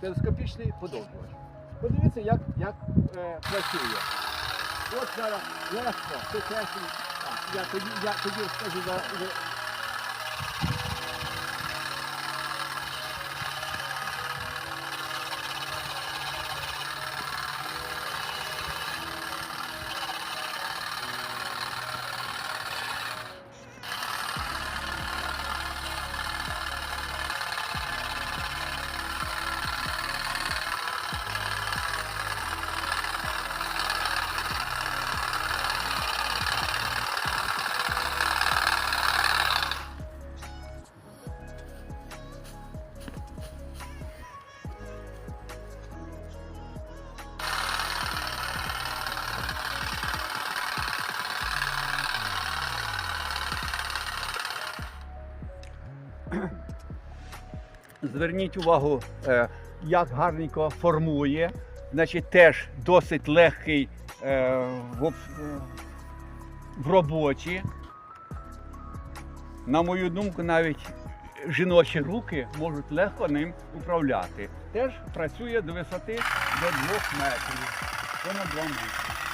телескопічний подовжувач. Подивіться, як, як е, працює. От зараз легко, це Я я тоді скажу за, Зверніть увагу, е, як гарненько формує. Значить, теж досить легкий е, е, в роботі. На мою думку, навіть жіночі руки можуть легко ним управляти. Теж працює до висоти до 2 метрів, понад 2 метри.